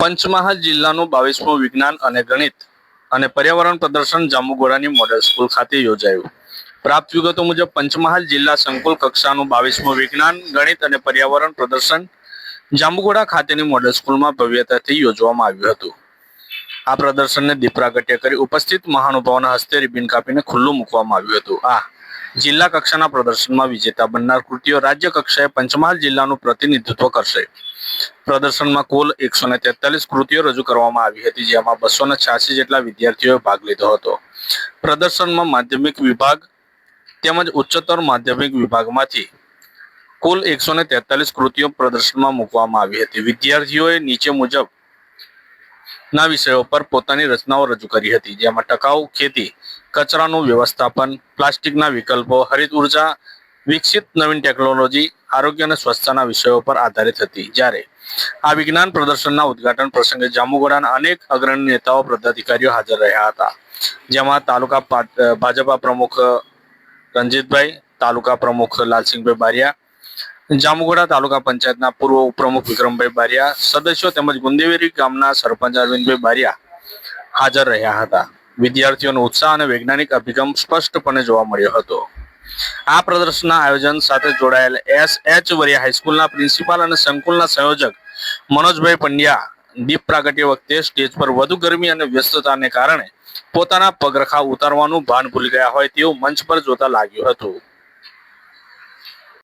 પંચમહાલ જિલ્લાનું બાવીસમું વિજ્ઞાન અને ગણિત અને પર્યાવરણ પ્રદર્શન જામુગોડાની મોડેલ સ્કૂલ ખાતે યોજાયું. પ્રાપ્ત વિગતો મુજબ પંચમહાલ જિલ્લા સંકુલ કક્ષાનું બાવીસમું વિજ્ઞાન, ગણિત અને પર્યાવરણ પ્રદર્શન જાંબુગોડા ખાતેની મોડેલ સ્કૂલમાં ભવ્યતાથી યોજવામાં આવ્યું હતું. આ પ્રદર્શનને દીપ પ્રાગટ્ય કરી ઉપસ્થિત મહાનુભાવોના હસ્તે રિબિન કાપીને ખુલ્લું મૂકવામાં આવ્યું હતું. આ જિલ્લા કક્ષાના પ્રદર્શનમાં વિજેતા બનનાર કૃતિઓ રાજ્ય કક્ષાએ પંચમહાલ જિલ્લાનું પ્રતિનિધિત્વ કરશે. પ્રદર્શનમાં કુલ એકસો ને તેતાલીસ કૃતિઓ રજૂ કરવામાં આવી હતી, જેમાં બસો ને છ્યાસી જેટલા વિદ્યાર્થીઓએ ભાગ લીધો હતો. પ્રદર્શનમાં માધ્યમિક વિભાગ તેમજ ઉચ્ચતર માધ્યમિક વિભાગમાંથી કુલ એકસો ને તેતાલીસ કૃતિઓ પ્રદર્શનમાં મૂકવામાં આવી હતી. વિદ્યાર્થીઓએ નીચે મુજબ ના વિષયો પર પોતાની રચનાઓ રજૂ કરી હતી, જેમાં ટકાઉ ખેતી, કચરાનું વ્યવસ્થાપન, પ્લાસ્ટિકના વિકલ્પો, હરિત ઊર્જા વિકસિત નવીન ટેકનોલોજી, આરોગ્ય અને સ્વચ્છતાના વિષયો પર આધારિત હતી. જ્યારે આ વિજ્ઞાન પ્રદર્શનના ઉદ્ઘાટન પ્રસંગે જાંબુગોડાના અનેક અગ્રણી નેતાઓ, પદાધિકારીઓ હાજર રહ્યા હતા. જેમાં તાલુકા ભાજપા પ્રમુખ રંજીતભાઈ, તાલુકા પ્રમુખ લાલસિંહભાઈ બારિયા જામુગોડા તાલુકા પંચાયતના પૂર્વ ઉપપ્રમુખ વિક્રમભાઈ બારિયા, સદસ્યો તેમજ ગુંદેવેરી ગામના સરપંચ અરવિંદભાઈ બારિયા હાજર રહ્યા હતા. વિદ્યાર્થીઓનો ઉત્સાહ અને વૈજ્ઞાનિક અભિગમ સ્પષ્ટપણે જોવા મળ્યો હતો. આ પ્રદર્શનના આયોજન સાથે જોડાયેલ એસ એચ વરિયા હાઈસ્કૂલના પ્રિન્સિપાલ અને સંકુલના સંયોજક મનોજભાઈ પંડ્યા દીપ પ્રાગટ્ય વખતે સ્ટેજ પર વધુ ગરમી અને વ્યસ્તતાને કારણે પોતાના પગરખા ઉતારવાનું ભાન ભૂલી ગયા હોય તેવું મંચ પર જોતા લાગ્યું હતું.